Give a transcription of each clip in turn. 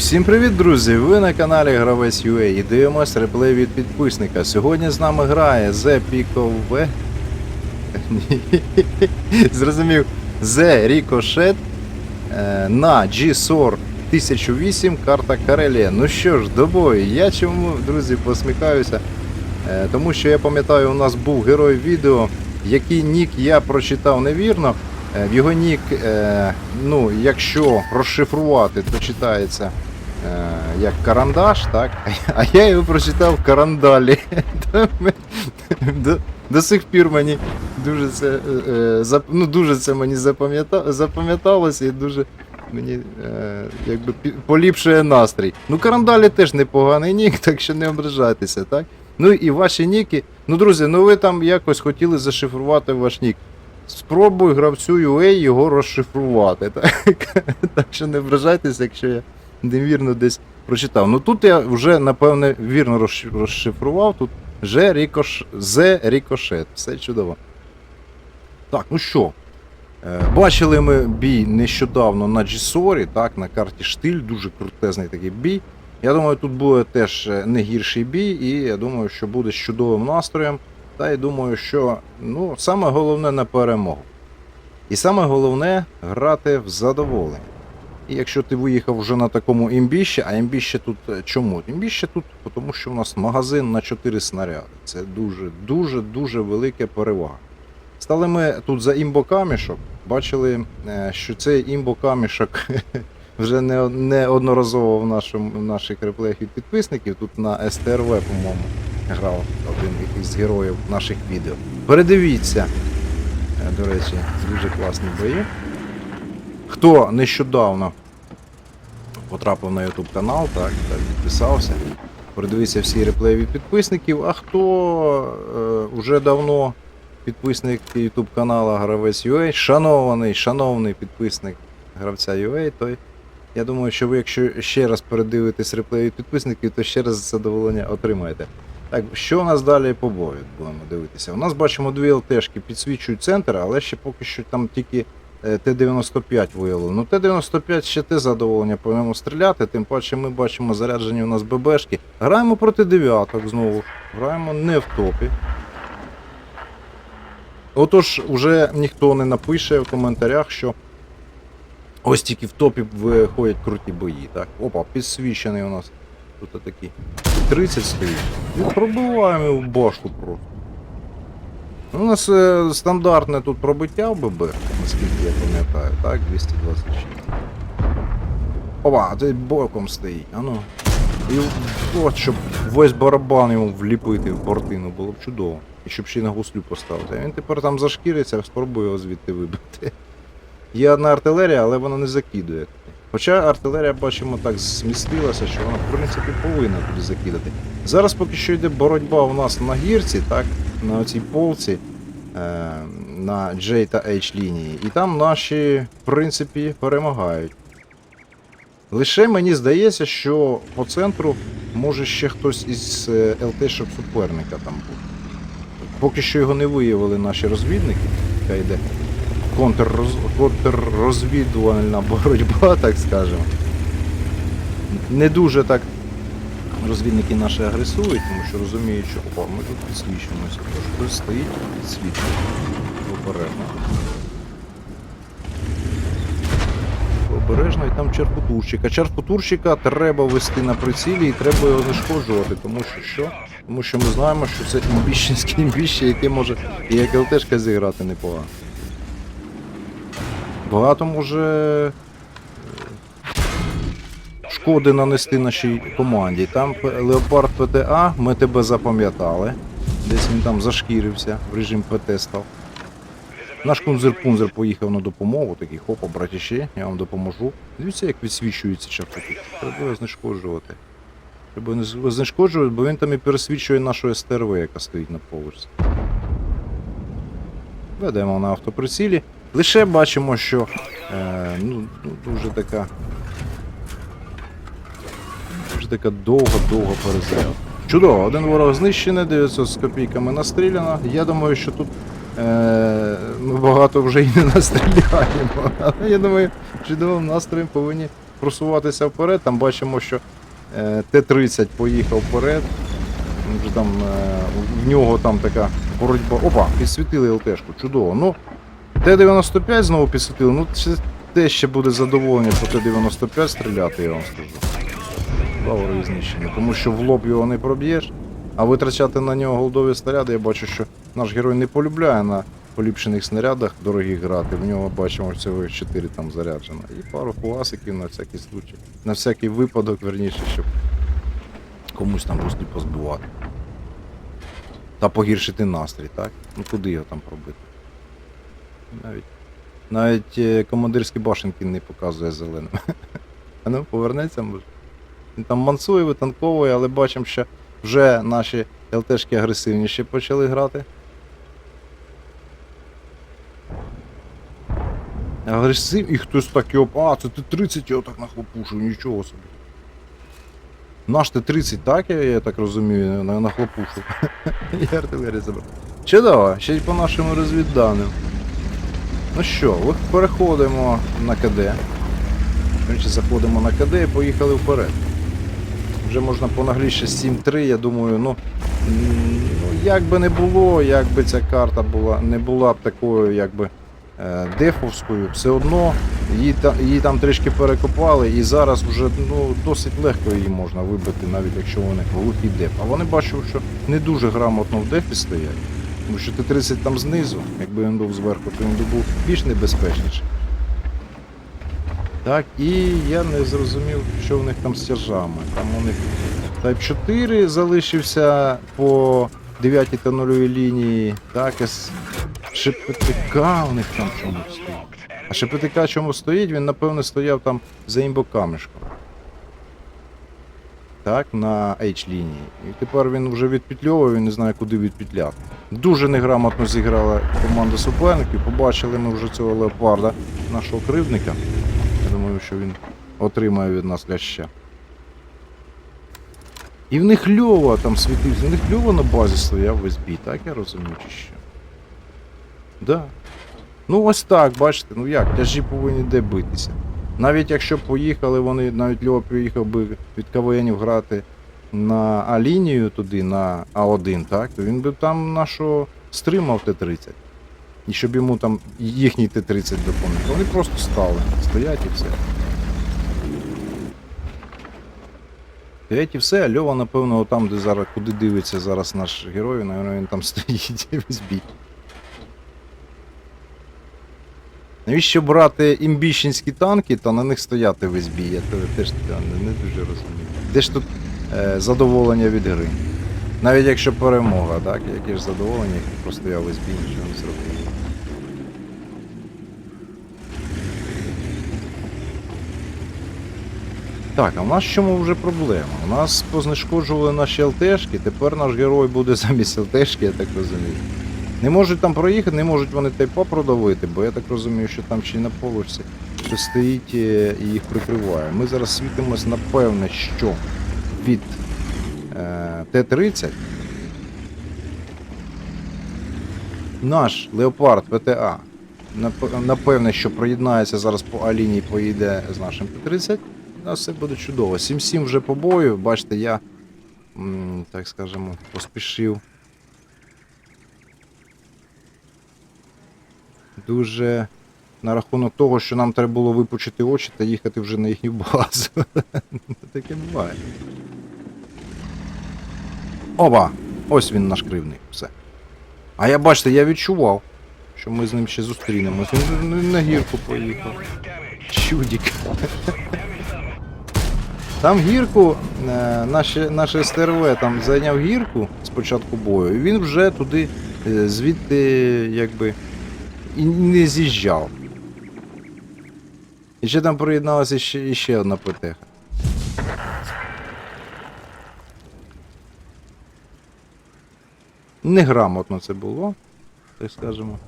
Всім привіт, друзі! Ви на каналі Гравець UA і дивимось реплей від підписника. Сьогодні з нами грає The Picove. Зрозумів, The Ricochet е, на G-SOR 1008 карта Карелія. Ну що ж, до бою. Я чому, друзі, посміхаюся? Е, Тому що я пам'ятаю, у нас був герой відео, який нік я прочитав невірно. Е, В його нік, е, ну, якщо розшифрувати, то читається е, як карандаш, так? А я його прочитав карандалі. До, до сих пір мені дуже це, е, е, ну, дуже це мені запам'яталося і дуже мені е, якби поліпшує настрій. Ну, карандалі теж непоганий нік, так що не ображайтеся, так? Ну і ваші ніки. Ну, друзі, ну ви там якось хотіли зашифрувати ваш нік. Спробуй гравцю UA його розшифрувати. Так, так що не ображайтеся, якщо я невірно десь прочитав. Ну тут я вже, напевне, вірно розшифрував. Тут Ж рікош... З рікошет. Все чудово. Так, ну що. Е, Бачили ми бій нещодавно на G-Sorі, так, на карті Штиль, дуже крутезний такий бій. Я думаю, тут буде теж е, не гірший бій, і я думаю, що буде з чудовим настроєм. Та й думаю, що ну, саме головне на перемогу. І саме головне грати в задоволення. І якщо ти виїхав вже на такому імбіще, а імбіще тут е, чому? Імбіще тут, тому що у нас магазин на 4 снаряди. Це дуже, дуже, дуже велика перевага. Стали ми тут за імбокамішок, бачили, е, що цей імбокамішок вже не, неодноразово в, в наших реплеях від підписників, тут на СТРВ, по-моєму, грав один із героїв наших відео. Передивіться, е, до речі, дуже класні бої. Хто нещодавно потрапив на YouTube канал, так, так підписався. Передивіться всі реплеї підписників. А хто е, вже давно підписник YouTube каналу Гравець UA, шанований, шановний підписник гравця UA, той я думаю, що ви, якщо ще раз передивитесь реплеї підписників, то ще раз задоволення отримаєте. Так, що у нас далі по бою будемо дивитися? У нас бачимо дві ЛТшки підсвічують центр, але ще поки що там тільки Т-95 виявили. Ну, Т-95 ще те задоволення по ньому стріляти, тим паче ми бачимо заряджені у нас ББшки. Граємо проти дев'яток знову. Граємо не в топі. Отож, вже ніхто не напише в коментарях, що ось тільки в топі виходять круті бої. Так, опа, підсвічений у нас. Тут такий 30 стоїть. І пробиваємо в башку просто. У нас е, стандартне тут пробиття в ББ, наскільки я пам'ятаю, так, 226. Опа, а ти боком стоїть, а ну. І от, щоб весь барабан йому вліпити в бортину, було б чудово. І щоб ще й на гуслю поставити. А він тепер там зашкіриться, спробує його звідти вибити. Є одна артилерія, але вона не закидує. Хоча артилерія, бачимо, так змістилася, що вона, в принципі, повинна туди закидати. Зараз поки що йде боротьба у нас на гірці, так, на цій полці, е, на J та H лінії. І там наші, в принципі, перемагають. Лише мені здається, що по центру може ще хтось із е, ЛТ-шок суперника там був. Поки що його не виявили наші розвідники, яка йде контрроз... контррозвідувальна боротьба, так скажемо. Не дуже так розвідники наші агресують, тому що розуміють, що опа, ми тут підсвічуємося. Тож хтось стоїть і підсвічує. Обережно. Обережно і там черпотурщика. Черпотурщика треба вести на прицілі і треба його знешкоджувати, тому що що? Тому що ми знаємо, що це імбіщенське імбіще, яке може і як ЛТшка зіграти непогано. Багато може е, шкоди нанести нашій команді. Там Леопард ПТА, ми тебе запам'ятали. Десь він там зашкірився, в режим ПТ став. Наш кунзер-пунзер поїхав на допомогу, такий хопа, братіші, я вам допоможу. Дивіться, як відсвічується чарпоту. Треба його знешкоджувати. Треба його знешкоджувати, бо він там і пересвічує нашу СТРВ, яка стоїть на поверсі. Ведемо на автоприцілі. Лише бачимо, що е, ну, ну, дуже така. Дуже така довга-довга перезарядка. Чудово, один ворог знищений, 900 з копійками настріляно. Я думаю, що тут е, ми багато вже і не настріляємо. Але я думаю, чудовим настроєм повинні просуватися вперед. Там бачимо, що е, Т-30 поїхав вперед. Там, е, в нього там така боротьба. Опа, підсвітили ЛТшку, чудово. Ну, Т-95 знову підсвітили. Ну, це те ще буде задоволення по Т-95 стріляти, я вам скажу. Лаврові знищення. Тому що в лоб його не проб'єш, а витрачати на нього голдові снаряди, я бачу, що наш герой не полюбляє на поліпшених снарядах дорогих грати. В нього бачимо всього 4 там заряджено. І пару класиків на всякий случай. На всякий випадок, верніше, щоб комусь там просто позбивати. Та погіршити настрій, так? Ну куди його там пробити? Навіть, навіть е, командирські башенки не показує зеленим. А ну, повернеться може. Він там мансує, витанковує, але бачимо, що вже наші ЛТшки агресивніші почали грати. Агресив, і хтось так його. А, це ти 30 його так нахлопушив, нічого собі. Наш Т-30, так, я, я так розумію, на- нахлопушив. І артилерія забрав. Чудово, ще й по нашим розвідданим. Ну що, от переходимо на КД. Заходимо на КД і поїхали вперед. Вже можна понагліше 7-3, я думаю, ну, ну як би не було, як би ця карта була, не була б такою, якби е, дефовською, все одно її, та, її там трішки перекопали, і зараз вже ну, досить легко її можна вибити, навіть якщо вони глухий деф. А вони бачу, що не дуже грамотно в дефі стоять. Тому що Т-30 там знизу, якби він був зверху, то він був більш небезпечніший. Так, і я не зрозумів, що в них там з тяжами. Там у них Type 4 залишився по 9 та 0 лінії. Так, ШПТК у них там чомусь стоїть. А ШПТК чому стоїть? Він, напевно, стояв там за імбокамішком. Так, на H-лінії. І тепер він вже відпетльовує, він не знає, куди відпетляти. Дуже неграмотно зіграла команда суперників. Побачили ми вже цього леопарда, нашого кривдника. Я думаю, що він отримає від нас ляща. І в них Льова там світився. В них Льова на базі стояв весь бій, так я розумію, чи що? Да. Ну ось так, бачите, ну як, тяжі повинні де битися. Навіть якщо б поїхали вони, навіть Льова поїхав би від КВНів грати на А-лінію туди, на А1, так, то він би там нашого стримав Т-30. І щоб йому там їхній Т-30 допоміг. Вони просто стали, стоять і все. Стоять і все, а Льова, напевно, там, де зараз, куди дивиться зараз наш герой, напевно, він там стоїть і весь бій. Навіщо брати імбіщенські танки та на них стояти весь бій? Я теж не, не дуже розумію. Де ж тут е, задоволення від гри? Навіть якщо перемога, так? Яке ж задоволення, як він простояв весь бій, нічого не зробив. Так, а в нас в чому вже проблема? У нас познешкоджували наші ЛТшки, тепер наш герой буде замість ЛТшки, я так розумію. Не можуть там проїхати, не можуть вони тайпа продавити, бо я так розумію, що там ще й на полочці хтось стоїть е, і їх прикриває. Ми зараз світимось, напевне, що від е, Т-30 наш Леопард ВТА напевне, що приєднається зараз по А-лінії, поїде з нашим Т-30. У нас все буде чудово. 7-7 вже по бою. Бачите, я, так скажемо, поспішив. Дуже на рахунок того, що нам треба було випучити очі та їхати вже на їхню базу. Таке буває. Опа! Ось він наш кривник. Все. А я бачите, я відчував, що ми з ним ще зустрінемось. Він на- гірку поїхав. Чудік. Там гірку, наше, наше СТРВ там зайняв гірку з початку бою, і він вже туди е, звідти якби і не з'їжджав. І ще там приєдналася ще, іще одна ПТХ. Неграмотно це було, так скажемо.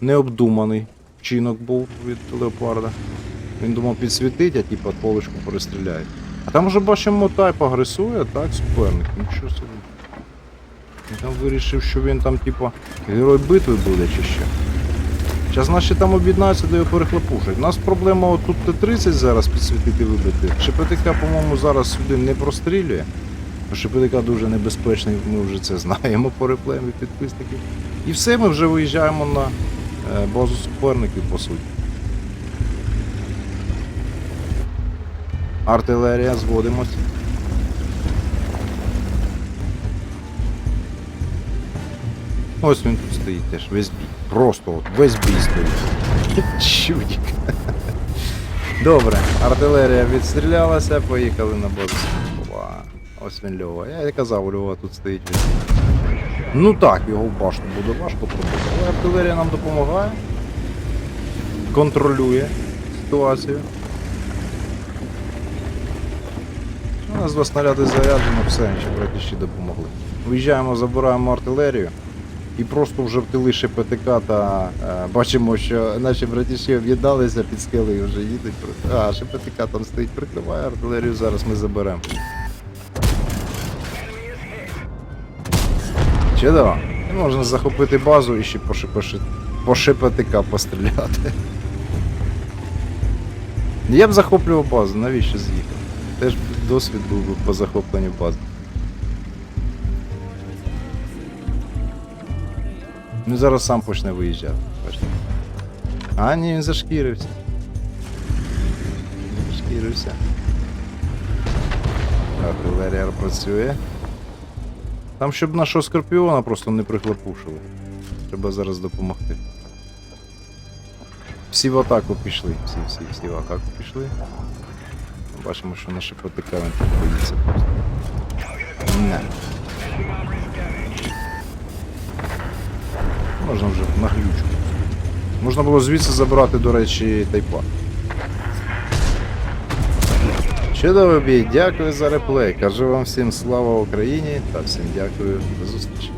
Необдуманий вчинок був від леопарда. Він думав підсвітить, а типа полочку перестріляє. А там вже бачимо тайп агресує, так, суперник. Нічого собі. Він там вирішив, що він там, типа, герой битви буде чи що. Зараз наші там об'єднаються, де його перехлопушать. У нас проблема от тут Т-30 зараз підсвітити вибити. ШПТК, по-моєму, зараз сюди не прострілює. ШПТК дуже небезпечний, ми вже це знаємо по реплеям від підписників. І все, ми вже виїжджаємо на е, базу суперників, по суті. Артилерія, зводимось. Ось він тут стоїть теж, весь бій. Просто от, весь бій стоїть. Чудік. Добре, артилерія відстрілялася, поїхали на базу. Опа. Ось він Льова. Я і казав, Льова тут стоїть. Ну так, його в башню буде важко пробити. Але артилерія нам допомагає. Контролює ситуацію. У нас два снаряди заряджено, все, ще братіші допомогли. Виїжджаємо, забираємо артилерію. І просто вже в тили ШПТК та е, бачимо, що наші братіші об'єдналися під скелею вже їдуть. А, ШПТК там стоїть, прикриває артилерію, зараз ми заберемо. Чудово. І можна захопити базу і ще по, ШПШ по постріляти. Я б захоплював базу, навіщо з'їхав? Теж досвід був би по захопленню бази. Ну зараз сам почне виїжджати. Бачите. А, ні, він зашкірився. Зашкірився. Артилерія працює. Там, щоб нашого скорпіона просто не прихлопушили. Треба зараз допомогти. Всі в атаку пішли. Всі, всі, всі в атаку пішли. Бачимо, що наші ПТК він тут. Не. Можна вже на глючку. Можна було звідси забрати, до речі, тайпа. Чудовий бій, дякую за реплей. Кажу вам всім слава Україні та всім дякую. До зустрічі.